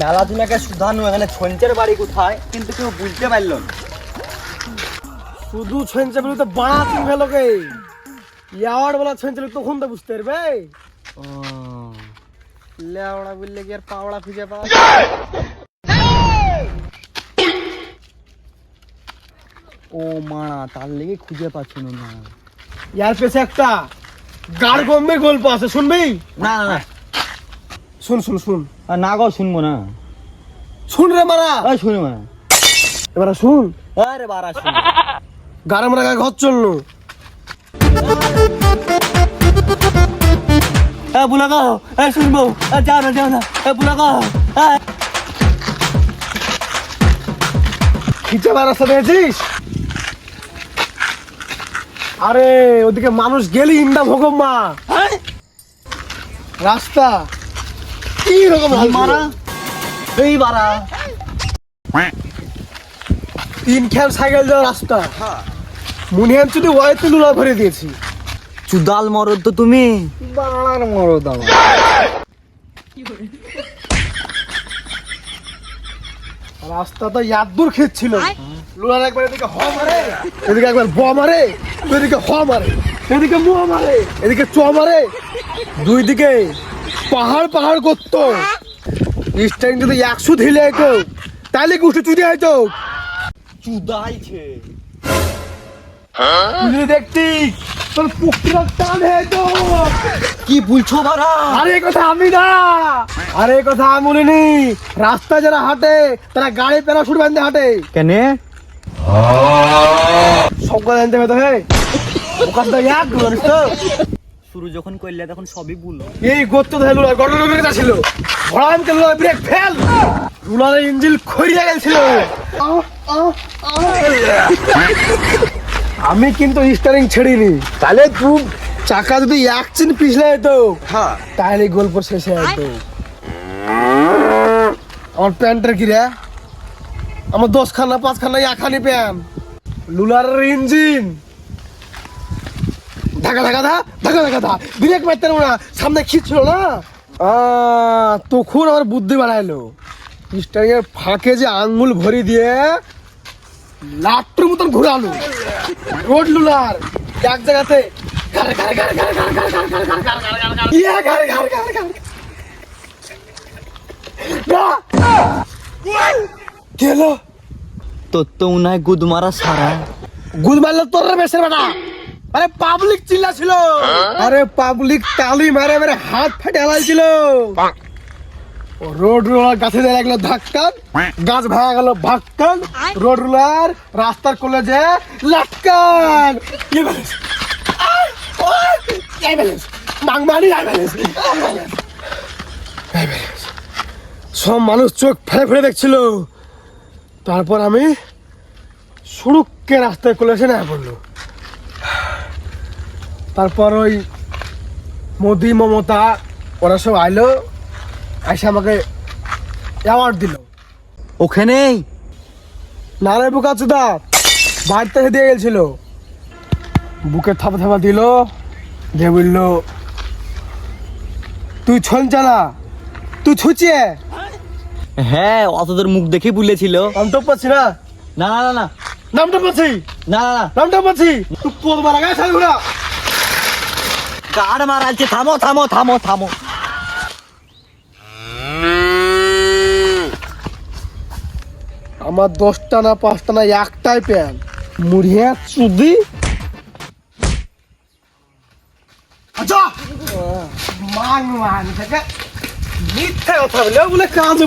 মেলা দিনাকে সুধানু এখানে ছঞ্চের বাড়ি কোথায়? কিন্তু কেউ বুঝতে পারল না। শুধু ছঞ্চে বলে তো বাড়া তুমি ফেলোকে ইয়াওয়ার বলা ছঞ্চে তখন তো বুঝতে পারবে। লেওড়া বললে কি আর পাওড়া খুঁজে পাওয়া? ও মারা তার লেগে খুঁজে পাচ্ছি না। ইয়ার পেছে একটা গাড় গম্ভীর গল্প আছে শুনবি? না না না। শুন শুন শুন। আর না গো শুনব না। শুন রে মারা। ওই শুনব না। এবার শুন। আরে বারা গাড়ে মারা গায়ে ঘর চলল। এ বুলা গো এ শুনব। এ যাও না যাও না। এ বুলা গো এ। খিচে রাস্তা পেয়েছিস আরে ওদিকে মানুষ গেলি ইন্দা ভোগম্মা। রাস্তা। রকম কি মারা। এই বারা তিন খেল সাইকেল যাওয়ার রাস্তা। ওয়াইতে লুলা ভরে দিয়েছি। চুদাল মরদ তো তুমি। বাড়ার মরদ আমার। রাস্তা তো ইয়াদুর খেচ্ছিল লুলার একবার এদিকে হ মারে। এদিকে একবার ব মারে। এদিকে হ মারে। এদিকে মুহ মারে। এদিকে চ মারে। দুই দিকে পাহাড় পাহাড় করতো। স্টাইন যদি একশো ঢিলে আইতো তাহলে কি উঠে চুরি আইতো? চুদাইছে। যদি দেখতি তোর পুকুর টান হইতো। কি বলছো বারা আরে কথা আমি না। আরে কথা আমি বলিনি। রাস্তা যারা হাঁটে তারা গাড়ি প্যারাশুট বাঁধতে হাঁটে। কেনে? সব কথা জানতে হবে তো হে ওখানটা এক জানিস তো। শুরু যখন করলে তখন সবই বলো এই গর্ত ধরে লুলার ছিল লুলার ব্রেক ফেল। লুলারের ইঞ্জিন খড়িয়ে গেছিল। আমি কিন্তু স্টারিং ছেড়িনি। তাহলে তুই চাকা যদি এক চিন পিছলে যেত তাহলে গল্প শেষ হয়ে যেত। আমার প্যান্টের কি রে? আমার দশ খানা পাঁচ খানা একখানি প্যান্ট। লুলারের ইঞ্জিন। ধাক্কা ধাক্কা ধা ধা ব্রেক মারতে না সামনে ছিল না তখন আমার বুদ্ধি বাড়াইলো স্টারিংয়ের ফাঁকে যে আঙ্গুল ভরি দিয়ে লাট্টুর মতন ঘুরালো রোড লুলার এক জায়গাতে তোর তো উনায় গুদ মারা সারা গুদ মারলে তোর বেসের বেটা আরে পাবলিক চিল্লা ছিল আরে পাবলিক তালি মারে মারে হাত ফাটে হালাইছিল। রোড রোলার গাছে দিয়ে লাগল ধাক্কান গাছ ভাঙা গেল ভাক্কান রোড রোলার রাস্তার কোলে যে ব্যালেন্স সব মানুষ চোখ ফেলে ফেলে দেখছিল। তারপর আমি সুরুককে রাস্তায় কোলে এসে না পড়ল। তারপর ওই মোদি মমতা ওরা সব আইলো এসে আমাকে অ্যাওয়ার্ড দিল। ওখানেই? নারায় বুকা চুদা বাড়ি থেকে দিয়ে গেছিল। বুকে থাপা থাপা দিল দিয়ে বলল তুই ছন চালা তুই ছুচিয়ে। হ্যাঁ অতদের মুখ দেখে বলেছিল। আমি তো পাচ্ছি না। না না না নামটা পাচ্ছি। না না না। নামটা পাচ্ছি। তুই পোদ মারা গায়ে গাড় মারালছে থামো থামো থামো থামো। আমার দশটা না পাঁচটা না একটাই প্যান। মুড়িয়া চুদি। আচ্ছা। মিথ্যে কথা বলে বলে কাজ